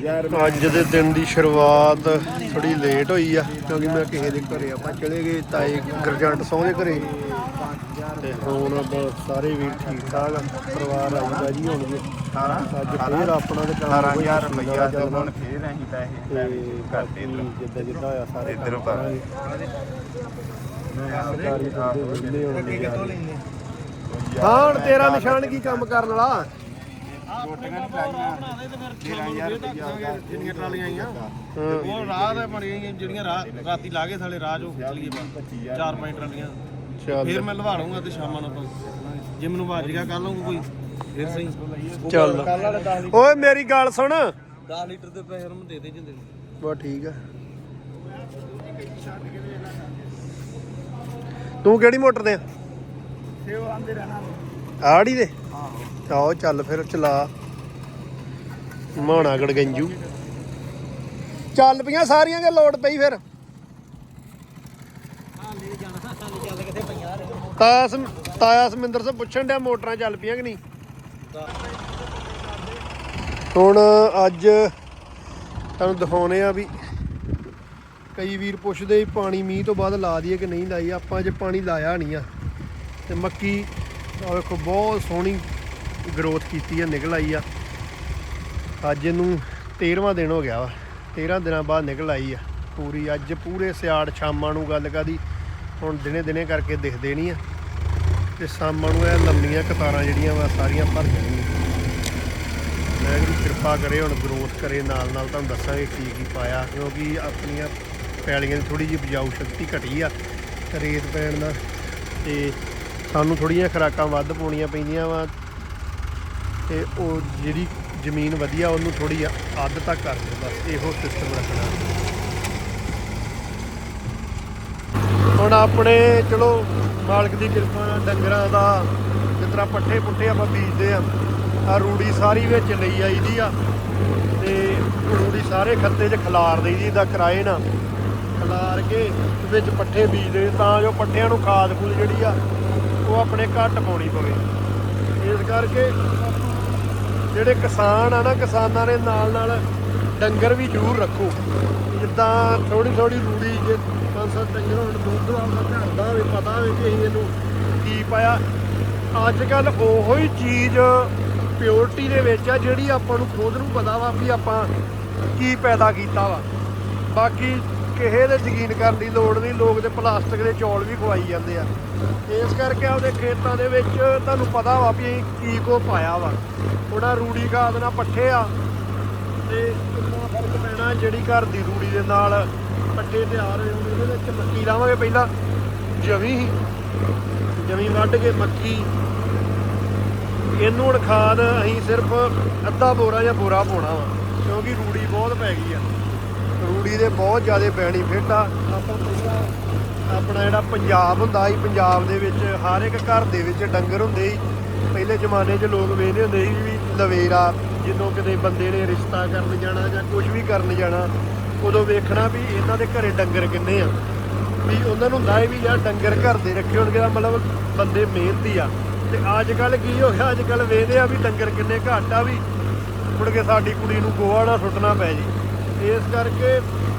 ਯਾਰ ਅੱਜ ਦੇ ਦਿਨ ਦੀ ਸ਼ੁਰੂਆਤ ਥੋੜੀ ਲੇਟ ਹੋਈ ਆ ਕਿਉਂਕਿ ਮੈਂ ਕਿਸੇ ਦੇ ਘਰੇ ਆਪਾਂ ਚਲੇ ਗਏ ਤਾਏ ਗਰਜੰਟ ਸਹੁੰ ਦੇ ਘਰੇ। ਤੇ ਹੁਣ ਸਾਰੇ ਵੀਰ ਠੀਕ ਠਾਕ ਪਰਿਵਾਰ ਆਉਂਦਾ ਜੀ ਹੁਣ ਵੀ। 18 ਅੱਜ ਫੇਰ ਆਪਣਾ ਤੇ ਕੰਮ 18000 ਰੁਪਇਆ ਤੇ ਹੁਣ ਫੇਰ ਅਸੀਂ ਪੈਸੇ ਤੇ ਲੈ ਕੇ ਕਰਦੇ ਜਿੱਦਾਂ ਜਿੱਦਾਂ ਹੋਇਆ ਸਾਰੇ ਇੱਧਰੋਂ ਕਰਾਂਗੇ। ਸਰਕਾਰੀ ਬੰਦੇ ਵਿਹਲੇ ਹੋਣ ਦੇ ਹਾਂ ਤੇਰਾ ਨਿਸ਼ਾਨ ਕੀ ਕੰਮ ਕਰਨ ਵਾਲਾ? ਰੋਟੀਆਂ ਨਹੀਂ ਲਾਈਆਂ 13000 ਰੁਪਇਆ ਜਿੰਨੀਆਂ ਟਰਾਲੀਆਂ ਆਈਆਂ ਹਾਂ। ਉਹ ਰਾਹ ਤੇ ਬਣੀਆਂ ਜਿਹੜੀਆਂ ਰਾਤ ਰਾਤੀ ਲਾ ਕੇ ਸਾਲੇ ਰਾਹ ਚੋਂ ਖਿੱਚ ਲਈਏ ਚਾਰ ਪੰਜ ਟਰਾਲੀਆਂ। ਚੱਲ। ਫੇਰ ਮੈਂ ਲਵਾ ਲਵਾਂਗਾ ਤੇ ਸ਼ਾਮਾਂ ਨੂੰ ਆਪਾਂ। ਜੇ ਮੈਨੂੰ ਵੱਜ ਗਿਆ ਕੱਲ ਨੂੰ ਕੋਈ ਫੇਰ ਸਹੀ। ਚੱਲ। ਓਏ ਮੇਰੀ ਗੱਲ ਸੁਣ। 10 ਲੀਟਰ ਦੇ ਪੈਸੇ ਉਹਨੂੰ ਦੇ ਦੇ ਜਿੰਦੇ ਨੂੰ। ਬਸ ਠੀਕ ਆ। ਤੂੰ ਕਿਹੜੀ ਮੋਟਰ ਤੇ ਆ? ਸੇਵ ਆਂਦੇ ਰਹਿਣਾ। ਆੜੀ ਦੇ? ਆਓ ਚੱਲ ਫਿਰ ਚਲਾ। ਮਾਣਾ ਗੜਗੰਜੂ ਚੱਲ ਪਈਆਂ ਸਾਰੀਆਂ ਕੇ ਲੋਡ ਪਈ ਫਿਰ। ਤਾਇਆ ਸਮ, ਤਾਇਆ ਸਮਿੰਦਰ ਸਿੰਘ ਪੁੱਛਣ ਡਿਆ ਮੋਟਰਾਂ ਚੱਲ ਪਈਆਂ ਕਿ ਨਹੀਂ? ਹੁਣ ਅੱਜ ਤੁਹਾਨੂੰ ਦਿਖਾਉਨੇ ਆ ਵੀ ਕਈ ਵੀਰ ਪੁੱਛਦੇ ਪਾਣੀ ਮੀਂਹ ਤੋਂ ਬਾਅਦ ਲਾ ਦਈਏ ਕਿ ਨਹੀਂ ਲਾਈ ਆਪਾਂ ਅੱਜ ਪਾਣੀ ਲਾਇਆ ਨਹੀਂ ਆ ਤੇ ਮੱਕੀ, ਆਹ ਵੇਖੋ, ਬਹੁਤ ਸੋਹਣੀ ਗਰੋਥ ਕੀਤੀ ਆ ਨਿਕਲ ਆਈ ਆ। ਅੱਜ ਇਹਨੂੰ 13ਵਾਂ ਦਿਨ ਹੋ ਗਿਆ ਵਾ। 13 ਦਿਨਾਂ ਬਾਅਦ ਨਿਕਲ ਆਈ ਆ ਪੂਰੀ। ਅੱਜ ਪੂਰੇ ਸਿਆੜ ਸ਼ਾਮਾਂ ਨੂੰ ਗੱਲ ਕਾਦੀ ਹੁਣ ਦਿਨੇ ਦਿਨੇ ਕਰਕੇ ਦਿਖਦੇ ਨਹੀਂ ਆ। ਤੇ ਸ਼ਾਮਾਂ ਨੂੰ ਇਹ ਲੰਮੀਆਂ ਕਤਾਰਾਂ ਜਿਹੜੀਆਂ ਵਾ, ਸਾਰੀਆਂ ਭਰ ਜਾਣਗੀਆਂ ਵੀ ਕਿਰਪਾ ਕਰੇ, ਹੁਣ ਗਰੋਥ ਕਰੇ। ਨਾਲ ਨਾਲ ਤੁਹਾਨੂੰ ਦੱਸਾਂਗੇ ਕੀ ਕੀ ਪਾਇਆ, ਕਿਉਂਕਿ ਆਪਣੀਆਂ ਪੈਲੀਆਂ ਦੀ ਥੋੜੀ ਜਿਹੀ ਉਪਜਾਊ ਸ਼ਕਤੀ ਘਟੀ ਆ ਰੇਤ ਪੈਣ ਦਾ ਤੇ ਸਾਨੂੰ ਥੋੜੀਆਂ ਖੁਰਾਕਾਂ ਵੱਧ ਪਾਉਣੀਆਂ ਪੈਂਦੀਆਂ ਵਾ। ਤੇ ਉਹ ਜਿਹੜੀ ਜ਼ਮੀਨ ਵਧੀਆ, ਉਹਨੂੰ ਥੋੜੀ ਅੱਧ ਤੱਕ ਕਰ ਦਿਓ, ਬਸ ਇਹੋ ਸਿਸਟਮ ਰੱਖਣਾ। ਹੁਣ ਆਪਣੇ, ਚਲੋ, ਮਾਲਕ ਦੀ ਕਿਰਪਾ ਨਾਲ ਡੰਗਰਾਂ ਦਾ, ਜਿਸ ਤਰ੍ਹਾਂ ਪੱਠੇ ਪੁੱਠੇ ਆਪਾਂ ਬੀਜਦੇ ਆ ਆ ਰੂੜੀ ਸਾਰੀ ਵਿੱਚ ਲਈ ਆਈਦੀ ਆ, ਤੇ ਰੂੜੀ ਸਾਰੇ ਖੱਤੇ 'ਚ ਖਿਲਾਰ ਦਈਦੀ ਦਾ ਕਿਰਾਏ ਨਾਲ ਖਲਾਰ ਕੇ ਵਿੱਚ ਪੱਠੇ ਬੀਜਦੇ, ਤਾਂ ਜੋ ਪੱਠਿਆਂ ਨੂੰ ਖਾਦ ਖੂਦ ਜਿਹੜੀ ਆ, ਉਹ ਆਪਣੇ ਘੱਟ ਪਾਉਣੀ ਪਵੇ। ਇਸ ਕਰਕੇ ਜਿਹੜੇ ਕਿਸਾਨ ਆ ਨਾ, ਕਿਸਾਨਾਂ ਦੇ ਨਾਲ ਨਾਲ ਡੰਗਰ ਵੀ ਜ਼ਰੂਰ ਰੱਖੋ। ਜਿੱਦਾਂ ਥੋੜੀ ਥੋੜੀ ਰੂੜੀ ਜੇ ਪੰਜ ਸੱਤ ਡੰਗਰ ਹੋਣ, ਦੁੱਧ ਆਪਦਾ ਘਰ ਦਾ ਵੀ ਪਤਾ ਹੋਵੇ ਕਿ ਅਸੀਂ ਇਹਨੂੰ ਕੀ ਪਾਇਆ। ਅੱਜ ਕੱਲ ਉਹੋ ਹੀ ਚੀਜ਼ ਪਿਓਰਟੀ ਦੇ ਵਿੱਚ ਆ ਜਿਹੜੀ ਆਪਾਂ ਨੂੰ ਖੁਦ ਨੂੰ ਪਤਾ ਵਾ ਵੀ ਆਪਾਂ ਕੀ ਪੈਦਾ ਕੀਤਾ ਵਾ। ਬਾਕੀ ਕਿਸੇ ਦੇ ਯਕੀਨ ਕਰਨ ਦੀ ਲੋੜ ਨਹੀਂ, ਲੋਕ ਤੇ ਪਲਾਸਟਿਕ ਦੇ ਚੌਲ ਵੀ ਖਵਾਈ ਜਾਂਦੇ ਆ। ਇਸ ਕਰਕੇ ਆਪਦੇ ਖੇਤਾਂ ਦੇ ਵਿੱਚ ਤੁਹਾਨੂੰ ਪਤਾ ਵਾ ਵੀ ਅਸੀਂ ਕੀ ਕੋ ਪਾਇਆ ਵਾ। ਉਹਨਾਂ ਰੂੜੀ ਖਾਦ ਨਾਲ ਪੱਠੇ ਆ, ਤੇ ਕਿੰਨਾ ਫ਼ਰਕ ਪੈਣਾ ਜਿਹੜੀ ਘਰ ਦੀ ਰੂੜੀ ਦੇ ਨਾਲ ਪੱਠੇ ਤਿਆਰ ਹੋਏ ਹੁੰਦੇ ਉਹਦੇ ਵਿੱਚ ਮੱਕੀ ਲਾਵਾਂਗੇ ਪਹਿਲਾਂ ਜਵੀ ਹੀ ਜਵੀ ਵੱਢ ਕੇ ਮੱਕੀ। ਇਹਨੂੰ ਹੁਣ ਖਾਦ ਅਸੀਂ ਸਿਰਫ ਅੱਧਾ ਬੋਰਾ ਜਾਂ ਬੋਰਾ ਪਾਉਣਾ ਵਾ, ਕਿਉਂਕਿ ਰੂੜੀ ਬਹੁਤ ਪੈ ਗਈ ਆ। ਰੂੜੀ ਦੇ ਬਹੁਤ ਜ਼ਿਆਦਾ ਬੈਨੀਫਿਟ ਆ। ਆਪਾਂ ਪਹਿਲਾਂ ਆਪਣਾ ਜਿਹੜਾ ਪੰਜਾਬ ਹੁੰਦਾ ਸੀ, ਪੰਜਾਬ ਦੇ ਵਿੱਚ ਹਰ ਇੱਕ ਘਰ ਦੇ ਵਿੱਚ ਡੰਗਰ ਹੁੰਦੇ ਸੀ। ਪਹਿਲੇ ਜ਼ਮਾਨੇ 'ਚ ਲੋਕ ਵੇਖਦੇ ਹੁੰਦੇ ਸੀ ਵੀ ਲਵੇਰਾ, ਜਦੋਂ ਕਿਤੇ ਬੰਦੇ ਨੇ ਰਿਸ਼ਤਾ ਕਰਨ ਜਾਣਾ ਜਾਂ ਕੁਝ ਵੀ ਕਰਨ ਜਾਣਾ, ਉਦੋਂ ਵੇਖਣਾ ਵੀ ਇਹਨਾਂ ਦੇ ਘਰੇ ਡੰਗਰ ਕਿੰਨੇ ਆ। ਵੀ ਉਹਨਾਂ ਨੂੰ ਹੁੰਦਾ ਹੈ ਵੀ ਯਾਰ ਡੰਗਰ ਘਰ ਦੇ ਰੱਖੇ ਹੋਣਗੇ ਤਾਂ ਮਤਲਬ ਬੰਦੇ ਮਿਹਨਤੀ ਆ। ਤੇ ਅੱਜ ਕੱਲ ਕੀ ਹੋ ਗਿਆ ਅੱਜ ਕੱਲ ਵੇਖਦੇ ਆ ਵੀ ਡੰਗਰ ਕਿੰਨੇ ਘੱਟ ਆ ਵੀ। ਮੁੜ ਕੇ ਸਾਡੀ ਕੁੜੀ ਨੂੰ ਗੋਹਾ ਨਾ ਸੁੱਟਣਾ ਪੈ ਜੀ। ਇਸ ਕਰਕੇ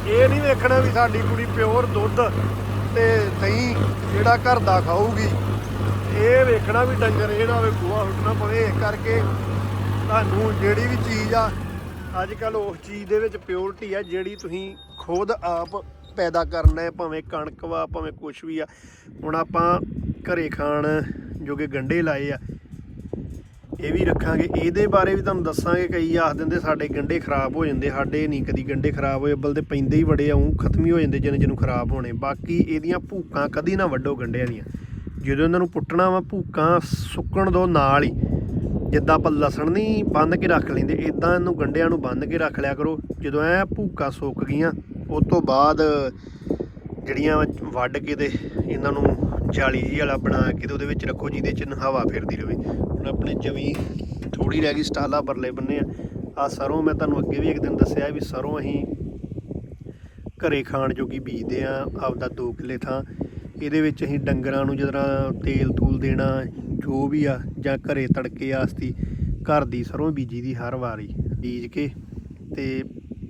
ਇਹ ਨਹੀਂ ਵੇਖਣਾ ਵੀ ਸਾਡੀ ਕੁੜੀ ਪਿਓਰ ਦੁੱਧ ਤੇ ਦਹੀਂ ਜਿਹੜਾ ਘਰ ਦਾ ਖਾਊਗੀ। ਇਹ ਵੇਖਣਾ ਵੀ ਡੰਗਰ ਜਿਹੜਾ ਹੋਵੇ ਗੋਹਾ ਸੁੱਟਣਾ ਪਵੇ ਇਸ ਕਰਕੇ ਤੁਹਾਨੂੰ ਜਿਹੜੀ ਵੀ ਚੀਜ਼ ਆ ਅੱਜ ਕੱਲ ਉਸ ਚੀਜ਼ ਦੇ ਵਿੱਚ ਪਿਓਰਟੀ ਆ ਜਿਹੜੀ ਤੁਸੀਂ ਖੁਦ ਆਪ ਪੈਦਾ ਕਰਨਾ ਹੈ, ਭਾਵੇਂ ਕਣਕ ਵਾ, ਭਾਵੇਂ ਕੁਝ ਵੀ ਆ। ਹੁਣ ਆਪਾਂ ਘਰੇ ਖਾਣ ਜੋਗੇ ਗੰਡੇ ਲਾਏ ਆ। ਇਹ ਵੀ ਰੱਖਾਂਗੇ। ਇਹਦੇ ਬਾਰੇ ਵੀ ਤੁਹਾਨੂੰ ਦੱਸਾਂਗੇ, ਕਈ ਆਖ ਦਿੰਦੇ ਸਾਡੇ ਗੰਡੇ ਖਰਾਬ ਹੋ ਜਾਂਦੇ, ਸਾਡੇ ਨਹੀਂ ਕਦੀ ਗੰਡੇ ਖਰਾਬ ਹੋਏ, ਅੱਬਲ ਤੇ ਪੈਂਦੇ ਹੀ ਬੜੇ ਆ ਉਹ ਖਤਮ ਹੀ ਹੋ ਜਾਂਦੇ ਜਿੰਨ ਜਿਹਨੂੰ ਖਰਾਬ ਹੋਣੇ। ਬਾਕੀ ਇਹਦੀਆਂ ਭੂਕਾਂ ਕਦੀ ਨਾ ਵੱਢੋ ਗੰਡਿਆਂ ਦੀਆਂ। ਜਦੋਂ ਇਹਨਾਂ ਨੂੰ ਪੁੱਟਣਾ ਵਾ, ਭੂਕਾਂ ਸੁੱਕਣ ਦੋ ਨਾਲ ਹੀ। ਜਿੱਦਾਂ ਆਪਾਂ ਲਸਣ ਨਹੀਂ ਬੰਨ ਕੇ ਰੱਖ ਲੈਂਦੇ ਇਦਾਂ ਇਹਨੂੰ ਗੰਡਿਆਂ ਨੂੰ ਬੰਨ ਕੇ ਰੱਖ ਲਿਆ ਕਰੋ। ਜਦੋਂ ਐ ਭੂਕਾਂ ਸੁੱਕ ਗਈਆਂ, ਉਸ ਤੋਂ ਬਾਅਦ ਜਿਹੜੀਆਂ ਵੱਢ ਕੇ ਤੇ ਇਹਨਾਂ ਨੂੰ ਜਾਲੀ ਜੀ ਵਾਲਾ ਬਣਾ ਕੇ ਤੇ ਉਹਦੇ ਵਿੱਚ ਰੱਖੋ ਜਿਹਦੇ ਚ ਹਵਾ ਫਿਰਦੀ ਰਹੇ ਹੁਣ ਆਪਣੇ ਜਮੀ ਥੋੜੀ ਰਹਿ ਗਈ ਸਟਾਲਾ ਪਰਲੇ ਬੰਨੇ ਆ। ਆ ਸਰੋਂ ਮੈਂ ਤੁਹਾਨੂੰ ਅੱਗੇ ਵੀ ਇੱਕ ਦਿਨ ਦੱਸਿਆ ਵੀ ਸਰੋਂ ਅਸੀਂ ਘਰੇ ਖਾਣ ਜੋਗੀ ਬੀਜਦੇ ਆ ਆਪਦਾ 2 ਕਿੱਲੇ ਥਾਂ। ਇਹਦੇ ਵਿੱਚ ਅਸੀਂ ਡੰਗਰਾਂ ਨੂੰ ਜਦੋਂ ਤੇਲ ਤੂਲ ਦੇਣਾ, ਜੋ ਵੀ ਆ ਜਾਂ ਘਰੇ ਤੜਕੇ ਆਸਤੀ, ਘਰ ਦੀ ਸਰੋਂ ਬੀਜੀ ਦੀ ਹਰ ਵਾਰੀ ਬੀਜ ਕੇ ਤੇ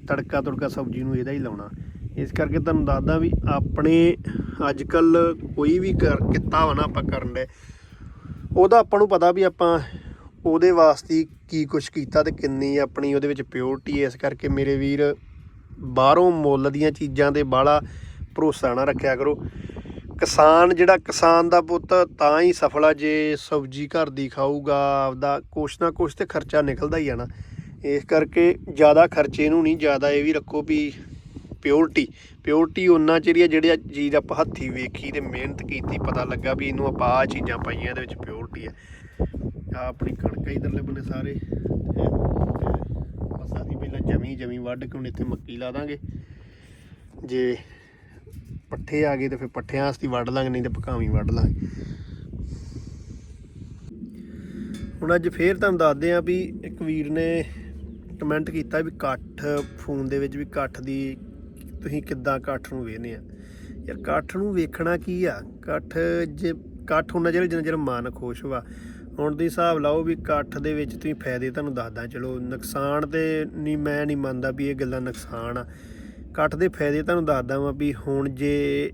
ਤੜਕਾ ਤੁੜਕਾ ਸਬਜ਼ੀ ਨੂੰ ਇਹਦਾ ਹੀ ਲਾਉਣਾ। ਇਸ ਕਰਕੇ ਤੁਹਾਨੂੰ ਦੱਸਦਾ ਵੀ ਆਪਣੇ ਅੱਜ ਕੱਲ ਕੋਈ ਵੀ ਕਰ ਕਿੱਤਾ ਵਾ ਨਾ ਆਪਾਂ ਕਰਨ ਦੇ, ਉਹਦਾ ਆਪਾਂ ਨੂੰ ਪਤਾ ਵੀ ਆਪਾਂ ਉਹਦੇ ਵਾਸਤੇ ਕੀ ਕੁਝ ਕੀਤਾ ਤੇ ਕਿੰਨੀ ਆਪਣੀ ਉਹਦੇ ਵਿੱਚ ਪਿਓਰਟੀ ਹੈ। ਇਸ ਕਰਕੇ ਮੇਰੇ ਵੀਰ ਬਾਹਰੋਂ ਮੁੱਲ ਦੀਆਂ ਚੀਜ਼ਾਂ ਤੇ ਬਾਹਲਾ ਭਰੋਸਾ ਨਾ ਰੱਖਿਆ ਕਰੋ। ਕਿਸਾਨ ਜਿਹੜਾ ਕਿਸਾਨ ਦਾ ਪੁੱਤ ਤਾਂ ਹੀ ਸਫਲ ਆ ਜੇ ਸਬਜ਼ੀ ਘਰ ਦੀ ਖਾਊਗਾ, ਆਪਦਾ ਕੁਛ ਨਾ ਕੁਛ ਤੇ ਖਰਚਾ ਨਿਕਲਦਾ ਹੀ ਆ ਨਾ। ਇਸ ਕਰਕੇ ਜ਼ਿਆਦਾ ਖਰਚੇ ਨੂੰ ਨਹੀਂ ਜ਼ਿਆਦਾ ਇਹ ਵੀ ਰੱਖੋ ਵੀ ਪਿਓਰਟੀ ਪਿਓਰਟੀ ਉਹਨਾਂ ਚਿਰ ਹੀ ਆ, ਜਿਹੜੇ ਚੀਜ਼ ਆਪਾਂ ਹੱਥੀ ਵੇਖੀ ਤੇ ਮਿਹਨਤ ਕੀਤੀ, ਪਤਾ ਲੱਗਾ ਵੀ ਇਹਨੂੰ ਆਪਾਂ ਆਹ ਚੀਜ਼ਾਂ ਪਾਈਆਂ, ਇਹਦੇ ਵਿੱਚ ਪਿਓਰਟੀ ਹੈ ਆ ਆਪਣੀ ਕਣਕ ਆ ਇਧਰਲੇ ਬੰਨੇ ਸਾਰੇ। ਬਸ ਅਸੀਂ ਪਹਿਲਾਂ ਜਮੀ ਜਮੀ ਵੱਢ ਕੇ ਹੁਣ ਇੱਥੇ ਮੱਕੀ ਲਾ ਦਾਂਗੇ। ਜੇ ਪੱਠੇ ਆ ਗਏ ਤੇ ਫਿਰ ਪੱਠਿਆਂ ਵਾਸਤੇ ਵੱਢ ਲਾਂਗੇ, ਨਹੀਂ ਤੇ ਪਕਾਵੀਂ ਵੱਢ ਲਾਂਗੇ। ਹੁਣ ਅੱਜ ਫੇਰ ਤੁਹਾਨੂੰ ਦੱਸਦੇ ਆ ਵੀ ਇੱਕ ਵੀਰ ਨੇ ਕਮੈਂਟ ਕੀਤਾ ਵੀ ਇਕੱਠ ਫੋਨ ਦੇ ਵਿੱਚ ਵੀ ਇਕੱਠ ਦੀ ਤੁਸੀਂ ਕਿੱਦਾਂ ਇਕੱਠ ਨੂੰ ਵੇਖਦੇ ਆ? ਯਾਰ ਇਕੱਠ ਨੂੰ ਵੇਖਣਾ ਕੀ ਆ? ਇਕੱਠ ਜੇ, ਇਕੱਠ ਹੁੰਦਾ ਜਿਹੜਾ ਜਿੰਨਾ ਚਿਰ ਮਨ ਖੁਸ਼ ਵਾ। ਹੁਣ ਦੇ ਹਿਸਾਬ ਲਾਓ ਵੀ ਇਕੱਠ ਦੇ ਵਿੱਚ ਤੁਸੀਂ ਫਾਇਦੇ ਤੁਹਾਨੂੰ ਦੱਸਦਾ, ਚਲੋ ਨੁਕਸਾਨ ਤੇ ਨਹੀਂ, ਮੈਂ ਨਹੀਂ ਮੰਨਦਾ ਵੀ ਇਹ ਗੱਲਾਂ ਨੁਕਸਾਨ ਆ। ਇਕੱਠ ਦੇ ਫਾਇਦੇ ਤੁਹਾਨੂੰ ਦੱਸਦਾ ਵਾਂ ਵੀ ਹੁਣ ਜੇ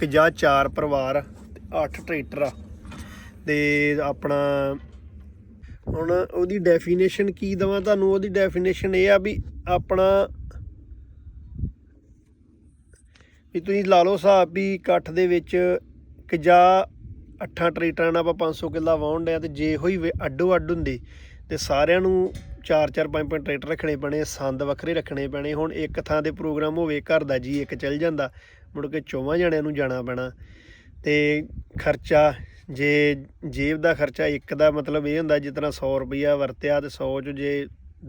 ਕਿ ਜਾਂ ਚਾਰ ਪਰਿਵਾਰ ਤੇ ਅੱਠ ਟਰੈਕਟਰ ਆ, ਤੇ ਆਪਣਾ ਹੁਣ ਉਹਦੀ ਡੈਫੀਨੇਸ਼ਨ ਕੀ ਦਵਾਂ ਤੁਹਾਨੂੰ? ਉਹਦੀ ਡੈਫੀਨੇਸ਼ਨ ਇਹ ਆ ਵੀ ਆਪਣਾ ਵੀ ਤੁਸੀਂ ਲਾ ਲਓ ਹਿਸਾਬ ਵੀ ਇਕੱਠ ਦੇ ਵਿੱਚ ਕਿ ਜਾਂ ਅੱਠਾਂ ਟਰੈਕਟਰਾਂ ਨਾਲ ਆਪਾਂ 500 ਕਿੱਲਾ ਵਾਹੁਣ ਡਿਆ ਤੇ ਜੇ ਹੋਈ ਵੇ, ਅੱਡੋ ਅੱਡ ਹੁੰਦੇ ਤੇ ਸਾਰਿਆਂ ਨੂੰ ਚਾਰ ਚਾਰ, ਪੰਜ ਪੰਜ ਟਰੈਕਟਰ ਰੱਖਣੇ ਪੈਣੇ, ਸੰਦ ਵੱਖਰੇ ਰੱਖਣੇ ਪੈਣੇ, ਹੁਣ ਇੱਕ ਥਾਂ ਤੇ ਪ੍ਰੋਗਰਾਮ ਹੋਵੇ, ਘਰ ਦਾ ਜੀ ਇੱਕ ਚੱਲ ਜਾਂਦਾ, ਮੁੜ ਕੇ ਚੌਵਾਂ ਜਣਿਆਂ ਨੂੰ ਜਾਣਾ ਪੈਣਾ ਤੇ ਖਰਚਾ, ਜੇ ਜੇਬ ਦਾ ਖਰਚਾ ਇੱਕ ਦਾ ਮਤਲਬ ਇਹ ਹੁੰਦਾ ਜਿਸ ਤਰ੍ਹਾਂ 100 ਰੁਪਈਆ ਵਰਤਿਆ ਤੇ 100 ਚ ਜੇ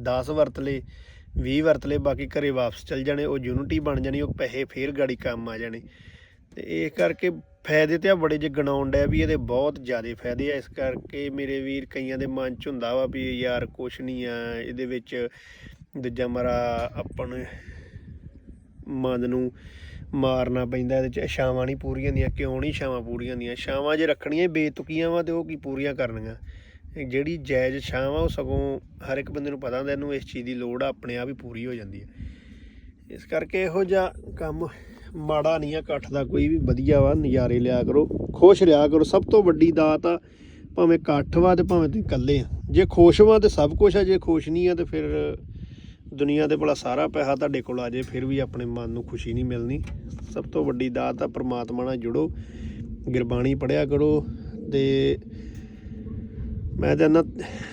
10 ਵਰਤ ਲਏ 20 ਵਰਤ ਲਏ, ਬਾਕੀ ਘਰੇ ਵਾਪਸ ਚਲ ਜਾਣੇ, ਉਹ ਯੂਨਿਟੀ ਬਣ ਜਾਣੀ, ਉਹ ਪੈਸੇ ਫੇਰ ਗਾੜੀ ਕੰਮ ਆ ਜਾਣੇ। ਤੇ ਇਸ ਕਰਕੇ ਫਾਇਦੇ ਤੇ ਆ, ਬੜੇ ਜੇ ਗਣਾਉਣ ਡਿਆ ਵੀ ਇਹਦੇ ਬਹੁਤ ਜ਼ਿਆਦਾ ਫਾਇਦੇ ਆ। ਇਸ ਕਰਕੇ ਮੇਰੇ ਵੀਰ ਕਈਆਂ ਦੇ ਮਨ ਚ ਹੁੰਦਾ ਵਾ ਵੀ ਯਾਰ ਕੁਛ ਨਹੀਂ ਆ, ਇਹਦੇ ਵਿੱਚ ਦੂਜਾ ਮਰਾ ਆਪਾਂ ਮਨ ਨੂੰ ਮਾਰਨਾ ਪੈਂਦਾ, ਇਹਦੇ ਚ ਛਾਵਾਂ ਨਹੀਂ ਪੂਰੀਆਂ ਹੁੰਦੀਆਂ, ਕਿਉਂ ਨਹੀਂ ਛਾਵਾਂ ਪੂਰੀਆਂ ਹੁੰਦੀਆਂ? ਛਾਵਾਂ ਜੇ ਰੱਖਣੀਆਂ ਬੇਤੁਕੀਆਂ ਵਾ ਤੇ ਉਹ ਕੀ ਪੂਰੀਆਂ ਕਰਨੀਆਂ ਜਿਹੜੀ ਜਾਇਜ਼ ਛਾਂ ਵਾ ਉਹ ਸਗੋਂ ਹਰ ਇੱਕ ਬੰਦੇ ਨੂੰ ਪਤਾ ਹੁੰਦਾ, ਇਹਨੂੰ ਇਸ ਚੀਜ਼ ਦੀ ਲੋੜ ਆ, ਆਪਣੇ ਆਪ ਹੀ ਪੂਰੀ ਹੋ ਜਾਂਦੀ ਹੈ। ਇਸ ਕਰਕੇ ਇਹੋ ਜਿਹਾ ਕੰਮ ਮਾੜਾ ਨਹੀਂ ਆ, ਇਕੱਠ ਦਾ ਕੋਈ ਵੀ ਵਧੀਆ ਵਾ, ਨਜ਼ਾਰੇ ਲਿਆ ਕਰੋ, ਖੁਸ਼ ਰਿਹਾ ਕਰੋ। ਸਭ ਤੋਂ ਵੱਡੀ ਦਾਤ ਆ, ਭਾਵੇਂ ਇਕੱਠ ਵਾ ਤੇ ਭਾਵੇਂ ਤੁਸੀਂ ਇਕੱਲੇ ਆ। ਜੇ ਖੁਸ਼ ਵਾ ਤੇ ਸਭ ਕੁਝ ਆ, ਜੇ ਖੁਸ਼ ਨਹੀਂ ਆ ਤੇ ਫਿਰ ਦੁਨੀਆ ਦੇ ਭਲਾ ਸਾਰਾ ਪੈਸਾ ਤੁਹਾਡੇ ਕੋਲ ਆ ਜੇ ਫਿਰ ਵੀ ਆਪਣੇ ਮਨ ਨੂੰ ਖੁਸ਼ੀ ਨਹੀਂ ਮਿਲਣੀ। ਸਭ ਤੋਂ ਵੱਡੀ ਦਾਤ ਆ, ਪ੍ਰਮਾਤਮਾ ਨਾਲ ਜੁੜੋ, ਗੁਰਬਾਣੀ ਪੜਿਆ ਕਰੋ ਤੇ ਮੈਂ ਤਾਂ ਨਾ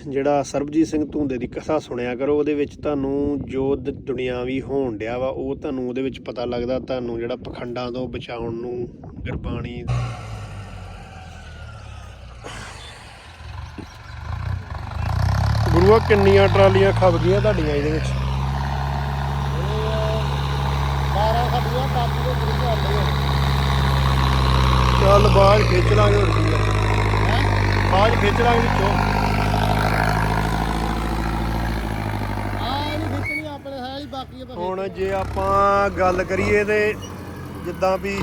ਜਿਹੜਾ ਸਰਬਜੀਤ ਸਿੰਘ ਧੁੰਦੇ ਦੀ ਕਥਾ ਸੁਣਿਆ ਕਰੋ, ਉਹਦੇ ਵਿੱਚ ਤੁਹਾਨੂੰ ਜੋ ਦੁਨਿਆਵੀ ਹੋਣ ਡਿਆ ਵਾ, ਉਹ ਤੁਹਾਨੂੰ ਉਹਦੇ ਵਿੱਚ ਪਤਾ ਲੱਗਦਾ, ਤੁਹਾਨੂੰ ਜਿਹੜਾ ਪਖੰਡਾਂ ਤੋਂ ਬਚਾਉਣ ਨੂੰ ਗੁਰਬਾਣੀ ਗੁਰੂਆ ਕਿੰਨੀਆਂ ਟਰਾਲੀਆਂ ਖਪ ਗਈਆਂ ਤੁਹਾਡੀਆਂ ਇਹਦੇ ਵਿੱਚ? 12 ਖੱਡੀਆਂ ਬਾਕੀ ਦੇ ਗਰੁੱਪ ਚੱਲ ਬਾਹਰ ਖਿੱਚ ਲਾਂਗੇ। ਬਾਹਰ ਖਿੱਚ ਲਾਂਗੇ ਵਿੱਚੋਂ। ਆ ਇਹਨੂੰ ਖਿੱਚਣੀ ਆਪਣੇ ਹੈ ਹੀ ਬਾਕੀ ਆਪਾਂ ਹੁਣ ਜੇ ਆਪਾਂ ਗੱਲ ਕਰੀਏ ਤੇ ਜਿੱਦਾਂ ਵੀ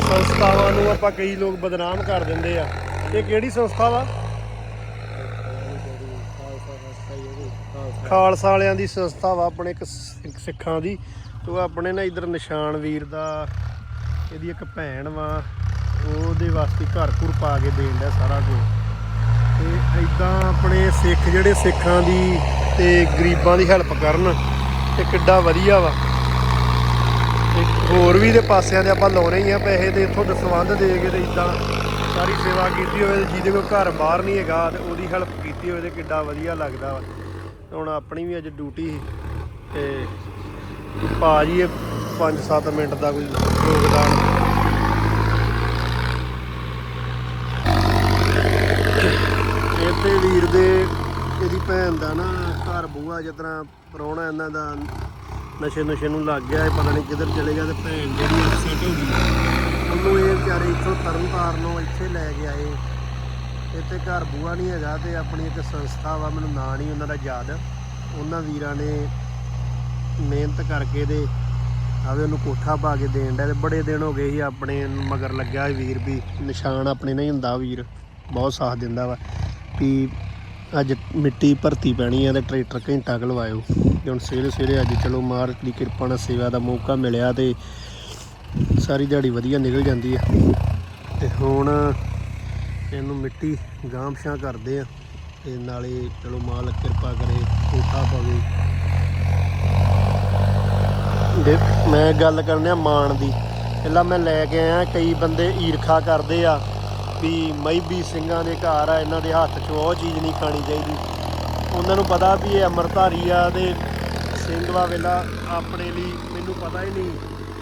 ਸੰਸਥਾਵਾਂ ਨੂੰ ਆਪਾਂ ਕਈ ਲੋਕ ਬਦਨਾਮ ਕਰ ਦਿੰਦੇ ਆ। ਇਹ ਕਿਹੜੀ ਸੰਸਥਾ ਵਾ? ਖਾਲਸਾ ਵਾਲਿਆਂ ਦੀ ਸੰਸਥਾ ਵਾ ਆਪਣੇ ਇੱਕ ਸਿੱਖ- ਦੀ। ਤੇ ਉਹ ਆਪਣੇ ਨਾ ਇਧਰ ਨਿਸ਼ਾਨ ਵੀਰ ਦਾ ਇਹਦੀ ਇੱਕ ਭੈਣ ਵਾ। ਉਹਦੇ ਵਾਸਤੇ ਘਰ ਘੁਰ ਪਾ ਕੇ ਦੇਣ ਦਾ ਸਾਰਾ ਕੁਝ ਤੇ ਐਦਾਂ ਆਪਣੇ ਸਿੱਖ ਜਿਹੜੇ ਸਿੱਖਾਂ ਦੀ ਤੇ ਗਰੀਬਾਂ ਦੀ ਹੈਲਪ ਕਰਨ ਤੇ ਕਿੱਡਾ ਵਧੀਆ ਵਾ। ਤੇ ਹੋਰ ਵੀ ਦੇ ਪਾਸਿਆਂ ਦੇ ਆਪਾਂ ਲਾਉਣੇ ਹੀ ਆ ਪੈਸੇ ਤੇ ਇੱਥੋਂ ਦਸਵੰਧ ਦੇ ਕੇ ਤੇ ਇਦਾਂ ਸਾਰੀ ਸੇਵਾ ਕੀਤੀ ਹੋਵੇ ਜਿਹਦੇ ਕੋਲ ਘਰ ਬਾਹਰ ਨਹੀਂ ਹੈਗਾ ਤੇ ਉਹਦੀ ਹੈਲਪ ਕੀਤੀ ਹੋਵੇ ਤੇ ਕਿੱਡਾ ਵਧੀਆ ਲੱਗਦਾ ਵਾ। ਹੁਣ ਆਪਣੀ ਵੀ ਅੱਜ ਡਿਊਟੀ ਸੀ ਤੇ ਭਾਜੀ ਇਹ 5-7 ਮਿੰਟ ਦਾ ਕੋਈ ਯੋਗਦਾਨ ਇੱਥੇ ਵੀਰ ਦੇ ਇਹਦੀ ਭੈਣ ਦਾ ਨਾ ਘਰ ਬੂਆ ਜਿਸ ਤਰ੍ਹਾਂ ਪ੍ਰਾਹੁਣਾ ਇਹਨਾਂ ਦਾ ਨਸ਼ੇ ਨਸ਼ੇ ਨੂੰ ਲੱਗ ਗਿਆ ਇਹ ਪਤਾ ਨਹੀਂ ਕਿੱਧਰ ਚਲੇ ਗਿਆ ਤੇ ਭੈਣ ਜਿਹੜੀ ਅਪਸੈਟ ਹੋ ਗਈ ਉਹਨੂੰ ਇਹ ਵਿਚਾਰੇ ਇੱਥੋਂ ਤਰਨ ਇੱਥੇ ਲੈ ਕੇ ਆਏ। ਇੱਥੇ ਘਰ ਬੂਆ ਨਹੀਂ ਹੈਗਾ ਤੇ ਆਪਣੀ ਇੱਕ ਸੰਸਥਾ ਵਾ, ਮੈਨੂੰ ਨਾਂ ਨਹੀਂ ਉਹਨਾਂ ਦਾ ਯਾਦ। ਉਹਨਾਂ ਵੀਰਾਂ ਨੇ ਮਿਹਨਤ ਕਰਕੇ ਦੇ ਆਵੇ ਉਹਨੂੰ ਕੋਠਾ ਪਾ ਕੇ ਦੇਣ ਦਾ ਤੇ ਬੜੇ ਦਿਨ ਹੋ ਗਏ ਸੀ ਆਪਣੇ ਮਗਰ ਲੱਗਿਆ ਵੀਰ ਵੀ। ਨਿਸ਼ਾਨ ਆਪਣੇ ਨਹੀਂ ਹੁੰਦਾ ਵੀਰ, ਬਹੁਤ ਸਾਥ ਦਿੰਦਾ ਵਾ। ਵੀ ਅੱਜ ਮਿੱਟੀ ਭਰਤੀ ਪੈਣੀ ਆ ਤੇ ਟਰੈਕਟਰ ਘੰਟਾ ਕਲਵਾਇਓ ਲਵਾਇਓ। ਤੇ ਹੁਣ ਸਵੇਰੇ ਸਵੇਰੇ ਅੱਜ ਚਲੋ ਮਾਰਚ ਦੀ ਕਿਰਪਾ ਨਾਲ ਸੇਵਾ ਦਾ ਮੌਕਾ ਮਿਲਿਆ ਤੇ ਸਾਰੀ ਦਿਹਾੜੀ ਵਧੀਆ ਨਿਕਲ ਜਾਂਦੀ ਆ। ਤੇ ਹੁਣ ਇਹਨੂੰ ਮਿੱਟੀ ਗਾਂਭਸ਼ਾਂ ਕਰਦੇ ਆ ਤੇ ਨਾਲੇ ਚਲੋ ਮਾਲਕ ਕਿਰਪਾ ਕਰੇ, ਕੋਠਾ ਪਵੇ। ਦੇ ਮੈਂ ਗੱਲ ਕਰਨਿਆ ਮਾਣ ਦੀ। ਪਹਿਲਾਂ ਮੈਂ ਲੈ ਕੇ ਆਇਆ, ਕਈ ਬੰਦੇ ਈਰਖਾ ਕਰਦੇ ਆ। ਵੀ ਮਈਬੀ ਸਿੰਘਾਂ ਦੇ ਘਰ ਆ, ਇਹਨਾਂ ਦੇ ਹੱਥ 'ਚ ਉਹ ਚੀਜ਼ ਨਹੀਂ ਖਾਣੀ ਚਾਹੀਦੀ। ਉਹਨਾਂ ਨੂੰ ਪਤਾ ਵੀ ਇਹ ਅਮਰਧਾਰੀ ਆ ਤੇ ਸਿੰਘ ਵਾ ਵੇਲਾ ਆਪਣੇ ਲਈ ਮੈਨੂੰ ਪਤਾ ਹੀ ਨਹੀਂ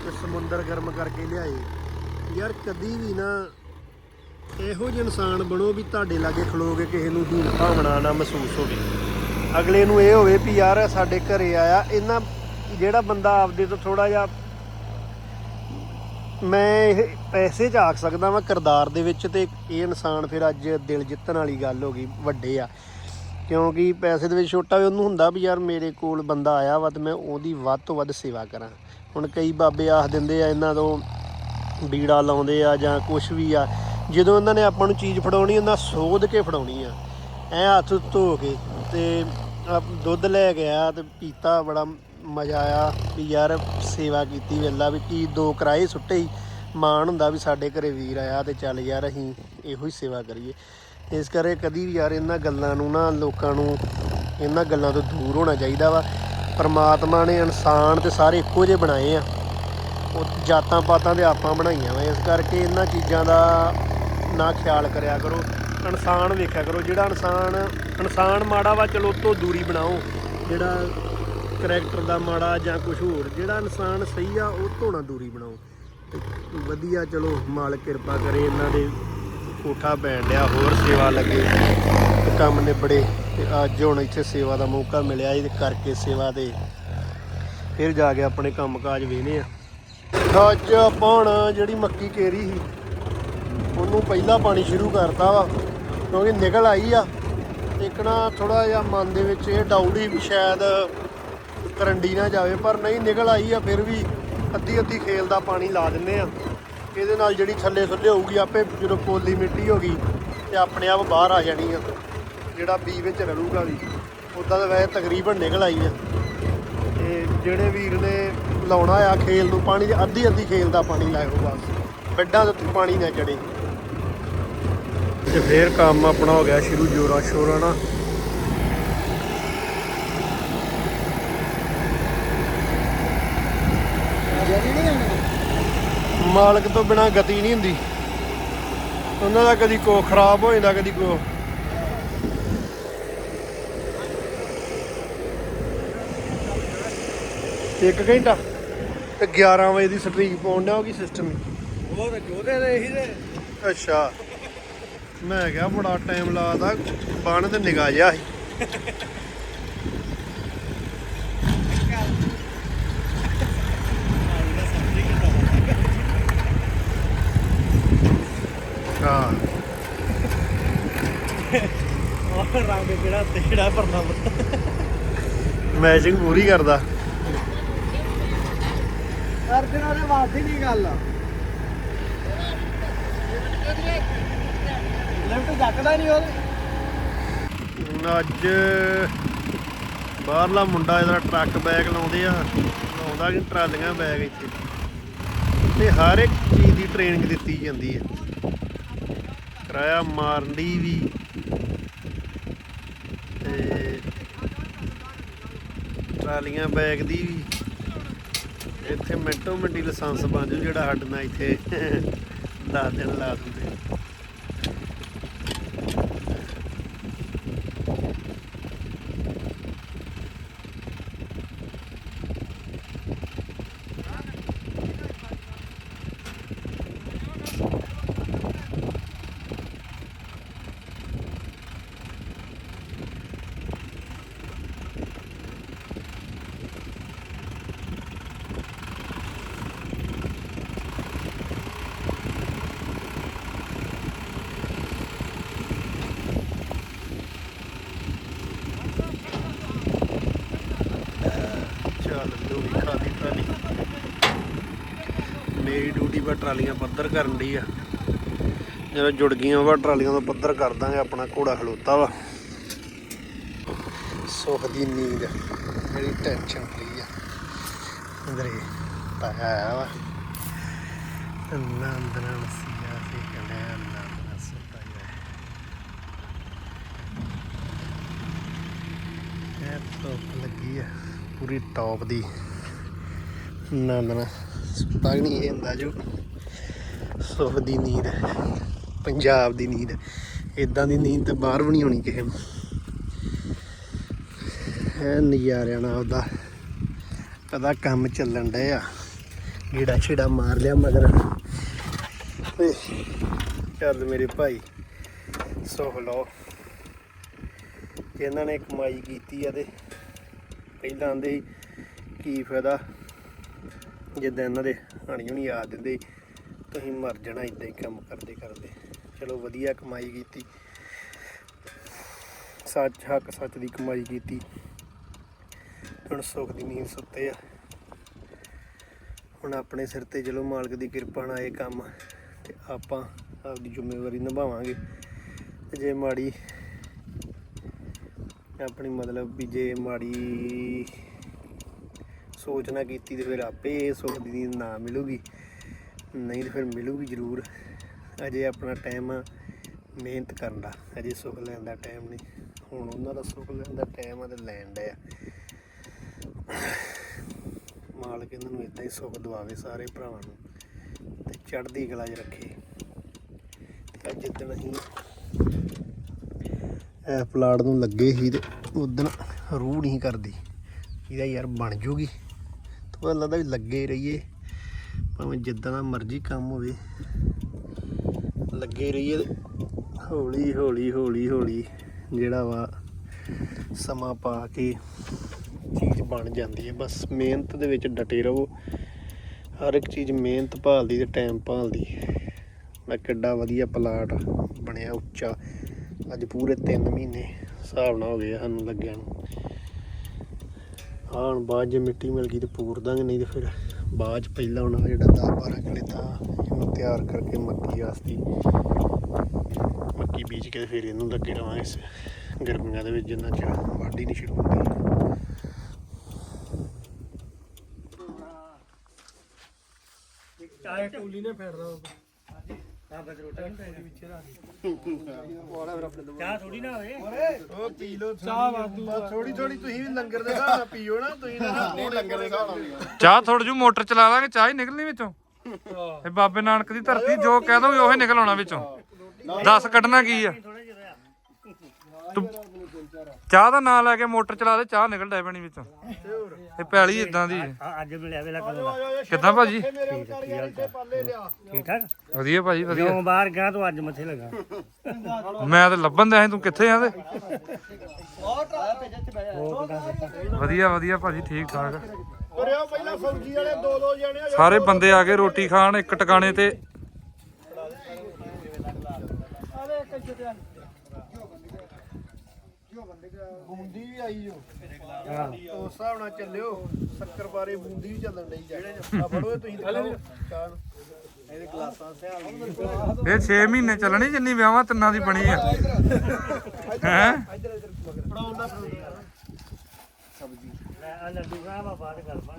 ਕਿ ਸਮੁੰਦਰ ਗਰਮ ਕਰਕੇ ਲਿਆਏ। ਯਾਰ ਕਦੀ ਵੀ ਨਾ ਇਹੋ ਜਿਹੇ ਇਨਸਾਨ ਬਣੋ ਵੀ ਤੁਹਾਡੇ ਲਾਗੇ ਖਲੋਗੇ, ਕਿਸੇ ਨੂੰ ਹੀਨ ਭਾਵਨਾ ਨਾ ਮਹਿਸੂਸ ਹੋਵੇ। ਅਗਲੇ ਨੂੰ ਇਹ ਹੋਵੇ ਵੀ ਯਾਰ ਸਾਡੇ ਘਰੇ ਆਇਆ, ਇਹਨਾਂ ਜਿਹੜਾ ਬੰਦਾ ਆਪਦੇ ਤੋਂ ਥੋੜਾ ਜਿਹਾ ਮੈਂ ਇਹ ਪੈਸੇ ਚ ਆਖ ਸਕਦਾ ਵਾਂ ਕਿਰਦਾਰ ਦੇ ਵਿੱਚ ਤੇ ਇਹ ਇਨਸਾਨ ਫਿਰ ਅੱਜ ਦਿਲ ਜਿੱਤਣ ਵਾਲੀ ਗੱਲ ਹੋ ਗਈ ਵੱਡੇ ਆ। ਕਿਉਂਕਿ ਪੈਸੇ ਦੇ ਵਿੱਚ ਛੋਟਾ ਵੀ ਉਹਨੂੰ ਹੁੰਦਾ ਵੀ ਯਾਰ ਮੇਰੇ ਕੋਲ ਬੰਦਾ ਆਇਆ ਵਾ ਤੇ ਮੈਂ ਉਹਦੀ ਵੱਧ ਤੋਂ ਵੱਧ ਸੇਵਾ ਕਰਾਂ। ਹੁਣ ਕਈ ਬਾਬੇ ਆਖ ਦਿੰਦੇ ਆ ਇਹਨਾਂ ਤੋਂ ਬੀੜਾ ਲਾਉਂਦੇ ਆ ਜਾਂ ਕੁਝ ਵੀ ਆ। ਜਦੋਂ ਇਹਨਾਂ ਨੇ ਆਪਾਂ ਨੂੰ ਚੀਜ਼ ਫੜਾਉਣੀ, ਉਹਨਾਂ ਸੋਧ ਕੇ ਫੜਾਉਣੀ ਆ। ਐ ਹੱਥ ਧੋ ਕੇ ਤੇ ਦੁੱਧ ਲੈ ਗਿਆ ਤੇ ਪੀਤਾ ਬੜਾ ਮਜ਼ਾ ਆਇਆ ਵੀ ਯਾਰ ਸੇਵਾ ਕੀਤੀ ਵੇਲਾ ਵੀ ਕੀ ਦੋ ਕਿਰਾਏ ਸੁੱਟੇ ਹੀ ਮਾਣ ਹੁੰਦਾ ਵੀ ਸਾਡੇ ਘਰੇ ਵੀਰ ਆਇਆ ਤੇ ਚੱਲ ਯਾਰ ਅਸੀਂ ਇਹੋ ਹੀ ਸੇਵਾ ਕਰੀਏ। ਇਸ ਕਰਕੇ ਕਦੀ ਵੀ ਯਾਰ ਇਹਨਾਂ ਗੱਲਾਂ ਨੂੰ ਨਾ ਲੋਕਾਂ ਨੂੰ ਇਹਨਾਂ ਗੱਲਾਂ ਤੋਂ ਦੂਰ ਹੋਣਾ ਚਾਹੀਦਾ ਵਾ। ਪਰਮਾਤਮਾ ਨੇ ਇਨਸਾਨ ਤੇ ਸਾਰੇ ਇੱਕੋ ਜਿਹੇ ਬਣਾਏ ਆ। ਉਹ ਜਾਤਾਂ ਪਾਤਾਂ ਦੇ ਆਪਾਂ ਬਣਾਈਆਂ ਵਾ। ਇਸ ਕਰਕੇ ਇਹਨਾਂ ਚੀਜ਼ਾਂ ਦਾ ਨਾ ਖਿਆਲ ਕਰਿਆ ਕਰੋ। ਇਨਸਾਨ ਵੇਖਿਆ ਕਰੋ। ਜਿਹੜਾ ਇਨਸਾਨ ਇਨਸਾਨ ਮਾੜਾ ਵਾ ਚਲੋ ਉਹ ਤੋਂ ਦੂਰੀ ਬਣਾਓ। ਜਿਹੜਾ ਕਰੈਕਟਰ ਦਾ ਮਾੜਾ ਜਾਂ ਕੁਝ ਹੋਰ, ਜਿਹੜਾ ਇਨਸਾਨ ਸਹੀ ਆ, ਉਹ ਧੋਣਾ ਦੂਰੀ ਬਣਾਓ। ਵਧੀਆ, ਚਲੋ, ਮਾਲਕ ਕਿਰਪਾ ਕਰੇ, ਇਹਨਾਂ ਦੇ ਕੋਠਾ ਪੈਣ ਡਿਆ, ਹੋਰ ਸੇਵਾ ਲੱਗੇ। ਤੇ ਕੰਮ ਨਿਬੜੇ ਤੇ ਅੱਜ ਹੁਣ ਇੱਥੇ ਸੇਵਾ ਦਾ ਮੌਕਾ ਮਿਲਿਆ ਇਹ ਕਰਕੇ ਸੇਵਾ ਤੇ ਫਿਰ ਜਾ ਕੇ ਆਪਣੇ ਕੰਮਕਾਜ ਵੇਨੇ ਆ। ਅੱਜ ਆਪਾਂ ਹੁਣ ਜਿਹੜੀ ਮੱਕੀ ਕੇਰੀ ਸੀ, ਉਹਨੂੰ ਪਹਿਲਾਂ ਪਾਣੀ ਸ਼ੁਰੂ ਕਰਤਾ ਵਾ, ਕਿਉਂਕਿ ਨਿਕਲ ਆਈ ਆ। ਇੱਕ ਨਾ ਥੋੜਾ ਜਿਹਾ ਮਨ ਦੇ ਵਿੱਚ ਇਹ ਡਾਊਟ ਹੀ ਵੀ ਸ਼ਾਇਦ ਕਰੰਡੀ ਨਾ ਜਾਵੇ, ਪਰ ਨਹੀਂ ਨਿਕਲ ਆਈ ਆ, ਫਿਰ ਵੀ ਅੱਧੀ ਅੱਧੀ ਖੇਲ ਦਾ ਪਾਣੀ ਲਾ ਦਿੰਨੇ ਆ। ਇਹਦੇ ਨਾਲ ਜਿਹੜੀ ਥੱਲੇ ਥੱਲੇ ਹੋਊਗੀ, ਆਪੇ ਜਦੋਂ ਪੋਲੀ ਮਿੱਟੀ ਹੋ ਗਈ ਤੇ ਆਪਣੇ ਆਪ ਬਾਹਰ ਆ ਜਾਣੀ ਆ। ਜਿਹੜਾ ਬੀ ਵਿੱਚ ਰਲੂਗਾ ਵੀ ਉਦਾਂ ਤਾਂ ਵੈਸੇ ਤਕਰੀਬਨ ਨਿਕਲ ਆਈ ਆ। ਤੇ ਜਿਹੜੇ ਵੀਰ ਨੇ ਲਾਉਣਾ ਆ ਖੇਲ ਨੂੰ ਪਾਣੀ ਦੀ ਅੱਧੀ ਅੱਧੀ ਖੇਲ ਦਾ ਪਾਣੀ ਲਾਇਓ ਬਸ। ਬੈੱਡਾਂ ਦੇ ਉੱਤੇ ਪਾਣੀ ਨਾ ਚੜੇ ਤੇ ਫੇਰ ਕੰਮ ਆਪਣਾ ਹੋ ਗਿਆ ਸ਼ੁਰੂ, ਜੋਰਾਂ ਸ਼ੋਰਾਂ ਨਾਲ। ਮਾਲਕ ਤੋਂ ਬਿਨਾ ਗਤੀ ਨਹੀਂ ਹੁੰਦੀ। ਉਹਨਾਂ ਦਾ ਕਦੀ ਕੋ ਖਰਾਬ ਹੋ ਜਾਂਦਾ ਕਦੀ ਕੋ ਇੱਕ ਘੰਟਾ ਤੇ 11 ਵਜੇ ਦੀ ਸਟ੍ਰੀਕ ਪਾਉਣ ਡਿਆ ਉਹ ਕੀ ਸਿਸਟਮ ਉਹ ਤੇ ਜੋਦੇ ਦੇ ਇਹੀ ਦੇ ਅੱਛਾ। ਮੈਂ ਕਿਹਾ ਬੜਾ ਟਾਈਮ ਲਾਦਾ ਬਣ ਤੇ ਨਿਗਾਹ ਜਿਹਾ ਸੀ। ਹਾਂ। ਉਹ ਰੰਗ ਕਿਹੜਾ ਤੇੜਾ ਭਰਨਾ ਮੈਚਿੰਗ ਪੂਰੀ ਕਰਦਾ। ਅਰਜਨ ਦੇ ਵਾਦੀ ਦੀ ਗੱਲ ਆ? ਲੈਫਟ ਜੱਕਦਾ ਨਹੀਂ ਉਹਦੇ ਅੱਜ ਬਾਹਰਲਾ ਮੁੰਡਾ ਇਹਦਾ ਟਰੱਕ ਬੈਗ ਲਾਉਂਦੇ ਆ। ਲਾਉਂਦਾ ਕਿ ਟਰਾਲੀਆਂ ਬੈਗ ਇੱਥੇ। ਤੇ ਹਰ ਇੱਕ ਚੀਜ਼ ਦੀ ਟ੍ਰੇਨਿੰਗ ਦਿੱਤੀ ਜਾਂਦੀ ਹੈ। ਕਿਰਾਇਆ ਮਾਰਨ ਦੀ ਵੀ। ਤੇ ਟਰਾਲੀਆਂ, ਬੈਗ ਦੀ ਵੀ। ਇੱਥੇ ਮਿੰਟੋ ਮਿੰਟੀ ਲਾਇਸੈਂਸ ਬਣ ਜੂ ਜਿਹੜਾ ਸਾਡੇ ਨਾਲ ਇੱਥੇ 10 ਦਿਨ ਲਾ ਦਿੰਦੇ। ਚੱਲ ਲੋਈ ਖਾਦੀ ਟਰਾਲੀ ਮੇਰੀ ਡਿਊਟੀ ਵਾ ਟਰਾਲੀਆਂ ਪੱਧਰ ਕਰਨ ਦੀ ਆ। ਜਦੋਂ ਜੁੜ ਗਈਆਂ ਵਾ, ਟਰਾਲੀਆਂ ਤੋਂ ਪੱਧਰ ਕਰ ਦਾਂਗੇ, ਆਪਣਾ ਘੋੜਾ ਖਲੋਤਾ ਵਾ। ਸੁੱਖ ਦੀ ਨੀਂਦ, ਮੇਰੀ ਟੈਨਸ਼ਨ ਫਰੀ ਆ। ਅੰਦਰੇ ਪਾਇਆ ਵਾ। ਨੰਦਨ ਸੀਆ ਸੀ ਕਹਿੰਦੇ ਨੰਦਨ ਸੁੱਤਾ ਹੈ ਇਹ ਧੁੱਪ ਲੱਗੀ ਆ ਪੂਰੀ ਟੌਪ ਦੀ। ਨੰਦਨ ਸੁੱਤਾ ਵੀ ਨਹੀਂ ਇਹ ਹੁੰਦਾ ਜੋ ਸੁੱਖ ਦੀ ਨੀਂਦ, ਪੰਜਾਬ ਦੀ ਨੀਂਦ। ਇਦਾਂ ਦੀ ਨੀਂਦ ਤਾਂ ਬਾਹਰ ਵੀ ਨਹੀਂ ਹੋਣੀ ਕਿਸੇ ਨੂੰ। ਇਹ ਨਜ਼ਾਰਿਆਂ ਨਾਲ ਉਹਦਾ ਕਦਾ ਕੰਮ ਚੱਲਣ ਡਿਆ ਗੇੜਾ ਛੇੜਾ ਮਾਰ ਲਿਆ ਮਗਰ। ਚੱਲ ਮੇਰੇ ਭਾਈ, ਸੁਖ ਲਓ। ਇਹਨਾਂ ਨੇ ਕਮਾਈ ਕੀਤੀ ਆ ਤੇ ਪਹਿਲਾਂ ਆਂਦੇ ਸੀ ਕੀ ਫਾਇਦਾ, ਜਿੱਦਾਂ ਇਹਨਾਂ ਦੇ ਹਾਣੀ ਹੁਣੀ ਆ ਦਿੰਦੇ ਤੁਸੀਂ ਮਰ ਜਾਣਾ ਇਦਾਂ ਹੀ ਕੰਮ ਕਰਦੇ ਕਰਦੇ। ਚਲੋ ਵਧੀਆ ਕਮਾਈ ਕੀਤੀ। ਸੱਚ, ਹੱਕ ਸੱਚ ਦੀ ਕਮਾਈ ਕੀਤੀ। ਹੁਣ ਸੁੱਖ ਦੀ ਨੀਂਦ ਸੁੱਤੇ ਆ। ਹੁਣ ਆਪਣੇ ਸਿਰ ਤੇ ਚਲੋ ਮਾਲਕ ਦੀ ਕਿਰਪਾ ਨਾਲ ਇਹ ਕੰਮ ਤੇ ਆਪਾਂ ਆਪਦੀ ਜ਼ਿੰਮੇਵਾਰੀ ਨਿਭਾਵਾਂਗੇ। ਤੇ ਜੇ ਮਾੜੀ ਆਪਣੀ ਮਤਲਬ ਵੀ ਜੇ ਮਾੜੀ ਸੋਚ ਨਾ ਕੀਤੀ ਤੇ ਫਿਰ ਆਪੇ ਇਹ ਸੁੱਖ ਦੀ ਨਾ ਮਿਲੂਗੀ। ਨਹੀਂ ਤੇ ਫਿਰ ਮਿਲੂਗੀ ਜ਼ਰੂਰ। ਅਜੇ ਆਪਣਾ ਟਾਈਮ ਆ ਮਿਹਨਤ ਕਰਨ ਦਾ, ਅਜੇ ਸੁੱਖ ਲੈਣ ਦਾ ਟਾਈਮ ਨਹੀਂ। ਹੁਣ ਉਹਨਾਂ ਦਾ ਸੁੱਖ ਲੈਣ ਦਾ ਟਾਈਮ ਆ ਤੇ ਲੈਣ ਦਾ ਮਾਲਕ ਇਹਨਾਂ ਨੂੰ ਇਦਾਂ ਹੀ ਸੁੱਖ ਦਵਾਵੇ ਸਾਰੇ ਭਰਾਵਾਂ ਨੂੰ ਤੇ ਚੜ੍ਹਦੀ ਕਲਾ 'ਚ ਰੱਖੇ। ਤੇ ਅੱਜ ਜਿੱਦਣ ਅਸੀਂ ਇਹ ਪਲਾਟ ਨੂੰ ਲੱਗੇ ਸੀ ਤੇ ਉਦੋਂ ਰੂਹ ਨਹੀਂ ਕਰਦੀ। ਇਹਦਾ ਯਾਰ ਬਣ ਜੂਗੀ। ਤਾਂ ਲੱਗਦਾ ਵੀ ਲੱਗੇ ਰਹੀਏ। ਭਾਵੇਂ ਜਿੱਦਾਂ ਦਾ ਮਰਜ਼ੀ ਕੰਮ ਹੋਵੇ। ਲੱਗੇ ਰਹੀਏ ਤੇ ਹੌਲੀ ਹੌਲੀ ਹੌਲੀ ਹੌਲੀ ਜਿਹੜਾ ਵਾ ਸਮਾਂ ਪਾ ਕੇ ਚੀਜ਼ ਬਣ ਜਾਂਦੀ ਹੈ। ਬਸ ਮਿਹਨਤ ਦੇ ਵਿੱਚ ਡਟੇ ਰਹੋ। ਹਰ ਇੱਕ ਚੀਜ਼ ਮਿਹਨਤ ਭਾਲਦੀ ਤੇ ਟਾਈਮ ਭਾਲਦੀ। ਮੈਂ ਕਿੱਡਾ ਵਧੀਆ ਪਲਾਟ ਬਣਿਆ ਉੱਚਾ। ਅੱਜ ਪੂਰੇ 3 ਮਹੀਨੇ ਹਿਸਾਬ ਨਾਲ ਹੋ ਗਏ ਸਾਨੂੰ ਲੱਗਿਆ ਨੂੰ। ਹਾਂ ਬਾਅਦ ਜੇ ਮਿੱਟੀ ਮਿਲ ਗਈ ਤੇ ਪੂਰ ਦਾਂਗੇ, ਨਹੀਂ ਤੇ ਫਿਰ ਬਾਅਦ ਚ ਪਹਿਲਾਂ ਹੁਣ ਜਿਹੜਾ 10 12 ਕਿਲੇ ਤਾਂ ਇਹਨੂੰ ਤਿਆਰ ਕਰਕੇ ਮੱਕੀ ਵਾਸਤੇ ਮੱਕੀ ਬੀਜ ਕੇ ਫਿਰ ਇਹਨੂੰ ਲੱਗੇ ਰਵਾਂਗੇ ਇਸ ਗਰਮੀਆਂ ਦੇ ਵਿੱਚ, ਜਿੰਨਾ ਚਿਰ ਵਾਢੀ ਨਹੀਂ ਸ਼ੁਰੂ ਹੁੰਦੀ। ਚਾਹੇ ਟੋਲੀ ਨੇ ਫੇਰਦਾ ਚਾਹ ਥੋੜੀ ਨਾ ਹੋਵੇ। ਉਹ ਪੀ ਲੋ ਚਾਹ ਵਾਧੂ ਥੋੜੀ ਥੋੜੀ ਤੁਸੀਂ ਵੀ ਲੰਗਰ ਦੇ ਹਿਸਾਬ ਨਾਲ ਪੀਓ ਨਾ ਤੁਸੀਂ ਨਾ ਨਹੀਂ ਲੰਗਰ ਦੇ ਹਿਸਾਬ ਨਾਲ ਚਾਹ ਥੋੜੀ ਜੂ ਮੋਟਰ ਚਲਾ ਲਾਂਗੇ ਚਾਹ ਹੀ ਨਿਕਲਣੀ ਵਿੱਚੋਂ। ਇਹ ਬਾਬੇ ਨਾਨਕ ਦੀ ਧਰਤੀ ਜੋ ਕਹਿ ਦੋਗੇ ਉਹੀ ਨਿਕਲ ਆਉਣਾ ਵਿੱਚੋਂ। ਦੱਸ ਕੱਢਣਾ ਕੀ ਆ? ਤੂੰ ਚਾਹ ਦਾ ਨਾਂ ਲੈ ਕੇ ਮੋਟਰ ਚਲਾ ਦੇ ਚਾਹ ਨਿਕਲ ਡੈ ਪੈਣੀ ਵਿੱਚੋਂ। ਇਹ ਪੈਲੀ ਇਦਾਂ ਦੀ ਹੈ। ਅੱਜ ਮਿਲਿਆ ਵੇਲਾ ਕਿੱਦਾਂ ਭਾਜੀ? ਠੀਕ ਠਾਕ? ਵਧੀਆ ਭਾਜੀ ਵਧੀਆ। ਜਦੋਂ ਬਾਹਰ ਗਿਆ ਤੂੰ ਅੱਜ ਮੱਥੇ ਲਗਾ। ਮੈਂ ਤੇ ਲੱਭਣ ਦਿਆ ਸੀ ਤੂੰ ਕਿੱਥੇ ਆ ਤੇ? ਵਧੀਆ ਵਧੀਆ ਭਾਜੀ ਠੀਕ ਠਾਕ ਤੁਰਿਓ ਪਹਿਲਾਂ ਫੌਜੀ ਵਾਲੇ ਦੋ ਦੋ ਜਣੇ ਸਾਰੇ ਬੰਦੇ ਆ ਗਏ ਰੋਟੀ ਖਾਣ ਇੱਕ ਟਿਕਾਣੇ ਤੇ ਬੂੰਦੀ ਵੀ ਆਈ ਜੋ ਉਸ ਹਿਸਾਬ ਨਾਲ ਚੱਲਿਓ ਸ਼ੱਕਰ ਬਾਰੇ ਬੂੰਦੀ ਵੀ ਚੱਲਣ ਡਈ ਜਿਹੜੇ ਆ ਫੜੋ ਇਹ ਤੁਸੀਂ ਦਿਖਾਓ ਨੂੰ। ਇਹਦੇ ਗਲਾਸਾਂ ਸਿਆਲ ਇਹ 6 ਮਹੀਨੇ ਚੱਲਣੀ ਜਿੰਨੀ ਵਿਆਹਾਂ ਤਿੰਨਾਂ ਦੀ ਬਣੀ ਆ। ਹੈ? ਇੱਧਰ ਇੱਧਰ। ਮਗਰ ਫੜਾਉਣ ਦਾ ਸਬਜ਼ੀ ਆ ਲੱਡੂ ਕਾ ਵਾ ਬਾਤ ਕਰ ਪਾ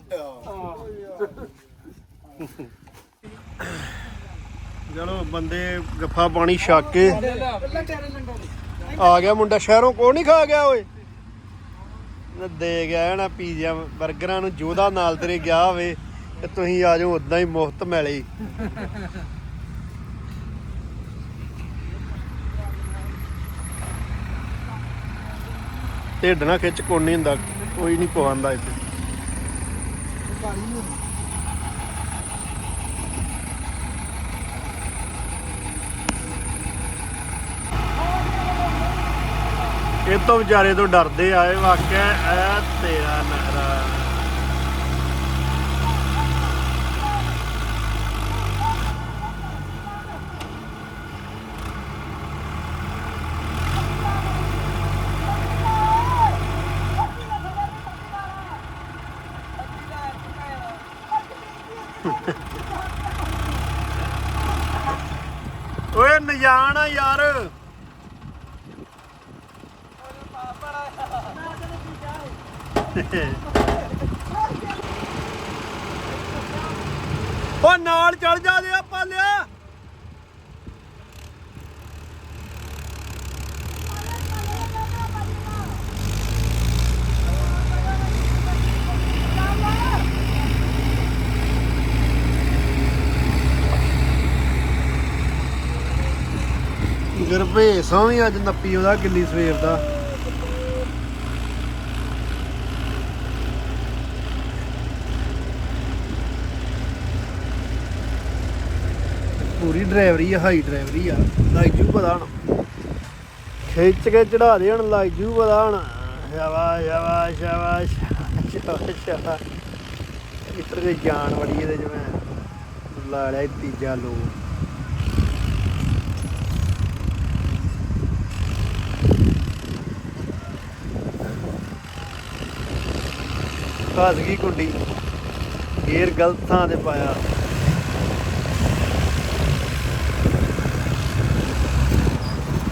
ਚਲੋ ਬੰਦੇ ਗੱਫਾ ਪਾਣੀ ਛੱਕ ਕੇ। ਆ ਗਿਆ ਮੁੰਡਾ ਸ਼ਹਿਰੋਂ ਕੋ ਨਹੀਂ ਖਾ ਗਿਆ ਓਏ? ਦੇ ਗਿਆ ਨਾ ਪੀਜ਼ਾ 버ਗਰਾਂ ਨੂੰ ਜੋਦਾ ਨਾਲ ਤੇਰੇ ਗਿਆ ਹੋਵੇ ਤੇ ਤੁਸੀਂ ਆ ਜਾਓ ਉਦਾਂ ਹੀ ਮੁਫਤ ਮਿਲੇ। ਢਿੱਡ ਨਾ ਖਿੱਚ, ਕੋਈ ਹੁੰਦਾ, ਕੋਈ ਨਹੀਂ ਪਵਾਉਂਦਾ ਇੱਥੇ। ਇਹ ਤੋਂ ਵਿਚਾਰੇ ਤੋਂ ਡਰਦੇ ਆਏ ਵਾਕਿਆ ਐ ਤੇਰਾ ਨਾ ਓਏ ਨਜਾਣ ਆ ਯਾਰ ਉਹ ਨਾਲ ਚੜ ਜਾ ਦੇ ਆ ਪਾਲਿਆ ਗਰਭੇਸਾਂ ਵੀ ਅੱਜ ਨੱਪੀ ਉਹਦਾ ਕਿੱਲੀ ਸਵੇਰ ਦਾ। ਪੂਰੀ ਡਰਾਈਵਰੀ ਆ, ਹਾਈ ਡਰਾਈਵਰੀ ਆ ਲੱਗ ਜੂ ਪਤਾ ਹਣ ਖਿੱਚ ਕੇ ਚੜਾ ਦੇ ਹਣ ਜੂ ਪਤਾ ਹਣ ਸ਼ਾਬਾਸ਼ ਸ਼ਾਬਾਸ਼ ਸ਼ਾਬਾਸ਼ ਸ਼ਾਬਾਸ਼ ਸ਼ਾਬਾਸ਼। ਇੱਧਰ ਦੇ ਜਾਨ ਵੜੀ ਇਹਦੇ ਜਿਵੇਂ ਲਾ ਲਿਆ ਤੀਜਾ ਲੋ। ਫਸ ਗਈ ਕੁੰਡੀ। ਗੇਰ ਗਲਤ ਥਾਂ ਤੇ ਪਾਇਆ।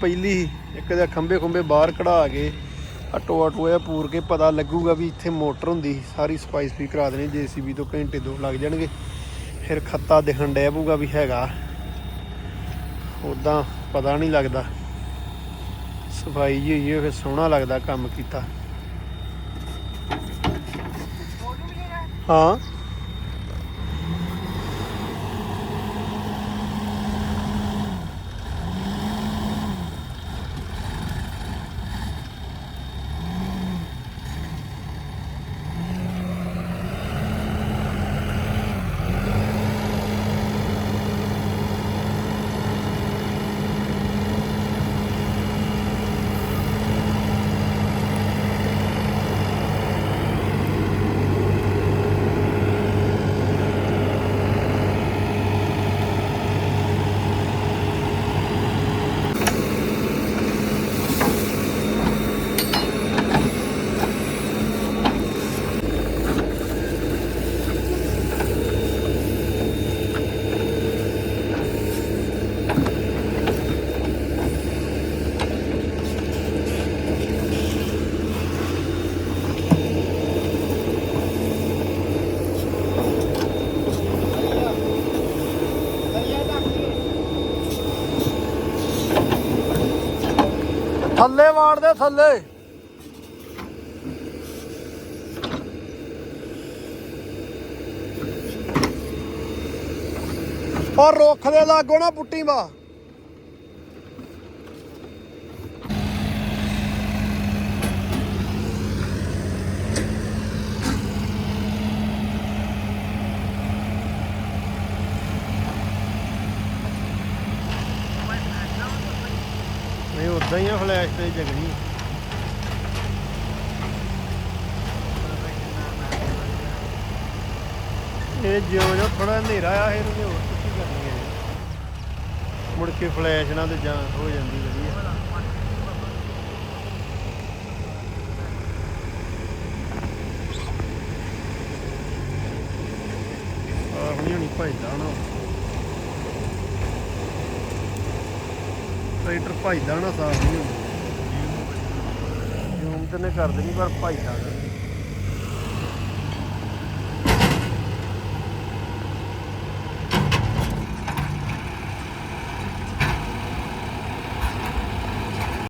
ਪਹਿਲੀ ਇੱਕ ਦਾ ਖੰਬੇ ਖੰਬੇ ਬਾਹਰ ਕਢਾ ਕੇ ਅਟੋ ਅਟੋ ਇਹ ਪੂਰ ਕੇ ਪਤਾ ਲੱਗੂਗਾ ਵੀ ਇੱਥੇ ਮੋਟਰ ਹੁੰਦੀ ਸਾਰੀ ਸਫ਼ਾਈ ਸਫ਼ਾਈ ਕਰਾ ਦੇਣੀ, ਜੀਸੀਬੀ ਤੋਂ ਘੰਟੇ ਦੋ ਲੱਗ ਜਾਣਗੇ। ਫਿਰ ਖੱਤਾ ਦਿਖਣ ਡਿਆ ਪਊਗਾ ਵੀ ਹੈਗਾ। ਉਦਾਂ ਪਤਾ ਨਹੀਂ ਲੱਗਦਾ। ਸਫ਼ਾਈ ਜੀ ਹੋਈ ਫਿਰ ਸੋਹਣਾ ਲੱਗਦਾ ਕੰਮ ਕੀਤਾ। ਹਾਂ। ਥੱਲੇ ਵਾੜ ਦੇ ਥੱਲੇ। ਔਰ ਰੁੱਖ ਦੇ ਲਾਗੋ ਨਾ ਪੁੱਟੀ ਵਾ ਨਹੀਂ ਉਦਾਂ ਹੀ ਆ ਫਲੈਸ਼ ਤੇ ਜਗਣੀ। ਇਹ ਜਿਉਂ ਜਿਉਂ ਥੋੜਾ ਹਨੇਰਾ ਆ ਇਹ ਨੂੰ ਹੋਰ ਕੁਛ ਕਰਨੀ ਹੈ ਮੁੜ ਕੇ ਫਲੈਸ਼ ਨਾਲ ਤੇ ਜਾਂ ਹੋ ਜਾਂਦੀ ਵਧੀਆ। ਆਪਣੀ ਹੁਣੀ ਭਜਦਾ ਨਾ। ਟਰੈਕਟਰ ਭਜਦਾ ਨਾ ਸਾਫ਼ ਨਹੀਂ ਹੁੰਦਾ। ਜੂਮ ਤੇ ਨੇ ਕਰ ਦੇਣੀ ਪਰ ਭਜਦਾ ਨਾ।